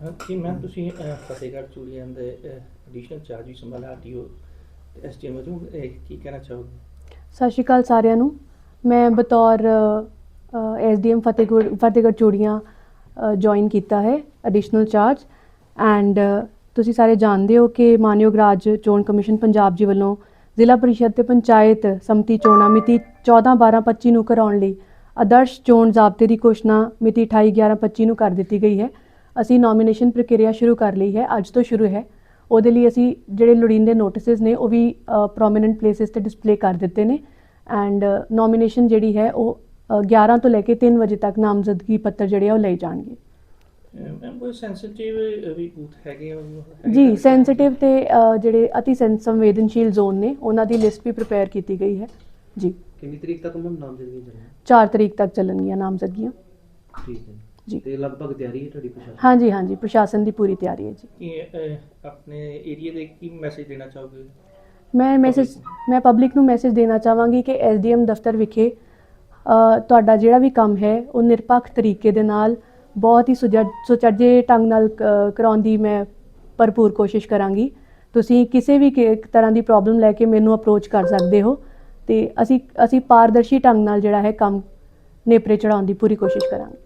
ਅਹ ਜੀ ਤੁਸੀਂ ਅਹ, ਫਤਿਹਗੜ੍ਹ ਚੂੜੀਆਂ ਦੇ ਐਡੀਸ਼ਨਲ ਚਾਰਜ ਵੀ ਸੰਭਾਲਿਆ ਆਰਟੀਓ ਐਸਟੀਐਮ ਵਜੋਂ ਇਹ ਕੀ ਕਹਿਣਾ ਚਾਹੋਗੇ? ਸਤਿ ਸ਼੍ਰੀ ਅਕਾਲ ਸਾਰਿਆਂ ਨੂੰ। ਮੈਂ ਬਤੌਰ ਐਸਡੀਐਮ ਫਤਿਹਗੜ੍ਹ ਫਤਿਹਗੜ੍ਹ ਚੂੜੀਆਂ ਜੁਆਇਨ ਕੀਤਾ ਹੈ ਐਡੀਸ਼ਨਲ ਚਾਰਜ ਐਂਡ ਤੁਸੀਂ ਸਾਰੇ ਜਾਣਦੇ ਹੋ ਕਿ ਮਾਨਯੋਗ ਰਾਜ ਚੋਣ ਕਮਿਸ਼ਨ ਪੰਜਾਬ ਜੀ ਵੱਲੋਂ ਜ਼ਿਲ੍ਹਾ ਪਰਿਸ਼ਦ ਤੇ ਪੰਚਾਇਤ ਸਮਿਤੀ ਚੋਣਾਂ ਮਿਤੀ 14 12 25 ਨੂੰ ਕਰਾਉਣ ਲਈ ਆਦਰਸ਼ ਚੋਣ ਜ਼ਾਬਤੇ ਦੀ ਘੋਸ਼ਣਾ ਮਿਤੀ 28 11 25 ਨੂੰ ਕਰ ਦਿੱਤੀ ਗਈ ਹੈ। ਅਸੀਂ ਨੋਮੀਨੇਸ਼ਨ ਪ੍ਰਕਿਰਿਆ ਸ਼ੁਰੂ ਕਰ ਲਈ ਹੈ ਅੱਜ ਤੋਂ ਸ਼ੁਰੂ ਹੈ। ਉਹਦੇ ਲਈ ਅਸੀਂ ਜਿਹੜੇ ਲੋੜੀਂਦੇ ਨੋਟਿਸਸ ਨੇ ਉਹ ਵੀ ਪ੍ਰੋਮਿਨੈਂਟ ਪਲੇਸਿਸ ਤੇ ਡਿਸਪਲੇ ਕਰ ਦਿੱਤੇ ਨੇ। ਐਂਡ ਨੋਮੀਨੇਸ਼ਨ ਜਿਹੜੀ ਹੈ ਉਹ ਅ, 11 ਤੋਂ ਲੈ ਕੇ 3 ਵਜੇ ਤੱਕ ਨਾਮਜ਼ਦਗੀ ਪੱਤਰ ਜਿਹੜੇ ਆ ਉਹ ਲਏ ਜਾਣਗੇ। ਮੈਮ ਕੋਈ ਸੈਂਸਿਟਿਵ ਵੀ ਬੂਥ ਹੈਗੇ ਆ? ਉਹ ਹੈਗੇ ਜੀ? ਸੈਂਸਿਟਿਵ ਤੇ ਜਿਹੜੇ ਅਤੀ ਸੰਵੇਦਨਸ਼ੀਲ ਜ਼ੋਨ ਨੇ ਉਹਨਾਂ ਦੀ ਲਿਸਟ ਵੀ ਪ੍ਰਿਪੇਅਰ ਕੀਤੀ ਗਈ ਹੈ। ਜੀ। ਕਿੰਨੀ ਤਰੀਕ ਤੱਕ ਮੈਂ ਨਾਮ ਦੇ ਦੇਣੀ 4 ਤਰੀਕ ਤੱਕ ਚੱਲਣਗੀਆਂ ਨਾਮਜ਼ਦਗੀਆਂ। ਠੀਕ ਹੈ। ਜੀ। ਤੇ ਲਗਭਗ ਤਿਆਰੀ ਹੈ ਤੁਹਾਡੀ ਪ੍ਰਸ਼ਾਸਨ ਹਾਂਜੀ ਹਾਂਜੀ ਪ੍ਰਸ਼ਾਸਨ ਦੀ ਪੂਰੀ ਤਿਆਰੀ ਹੈ ਜੀ। ਕੀ ਅਹ, ਆਪਣੇ ਏਰੀਆ ਦੇ ਕੀ ਮੈਸੇਜ ਦੇਣਾ ਚਾਹੋਗੇ? ਮੈਂ ਮੈਸੇਜ ਮੈਂ ਪਬਲਿਕ ਨੂੰ ਮੈਸੇਜ ਦੇਣਾ ਚਾਹਾਂਗੀ ਕਿ ਐਸਡੀਐਮ ਦਫ਼ਤਰ ਵਿਖੇ ਅ, ਤੁਹਾਡਾ ਜਿਹੜਾ ਵੀ ਕੰਮ ਹੈ ਉਹ ਨਿਰਪੱਖ ਤਰੀਕੇ ਦੇ ਨਾਲ ਬਹੁਤ ਹੀ ਸੁਜੱਜ ਸੁਚੱਜੇ ਢੰਗ ਨਾਲ ਕ- ਕਰਾਉਣ ਦੀ ਮੈਂ ਭਰਪੂਰ ਕੋਸ਼ਿਸ਼ ਕਰਾਂਗੀ। ਤੁਸੀਂ ਕਿਸੇ ਵੀ ਕਿ- ਤਰ੍ਹਾਂ ਦੀ ਪ੍ਰੋਬਲਮ ਲੈ ਕੇ ਮੈਨੂੰ ਅਪਰੋਚ ਕਰ ਸਕਦੇ ਹੋ ਤੇ ਅਸੀਂ ਅਸੀਂ ਪਾਰਦਰਸ਼ੀ ਢੰਗ ਨਾਲ ਜਿਹੜਾ ਹੈ ਕੰਮ ਨੇਪਰੇ ਚੜਾਉਣ ਦੀ ਪੂਰੀ ਕੋਸ਼ਿਸ਼ ਕਰਾਂਗੇ।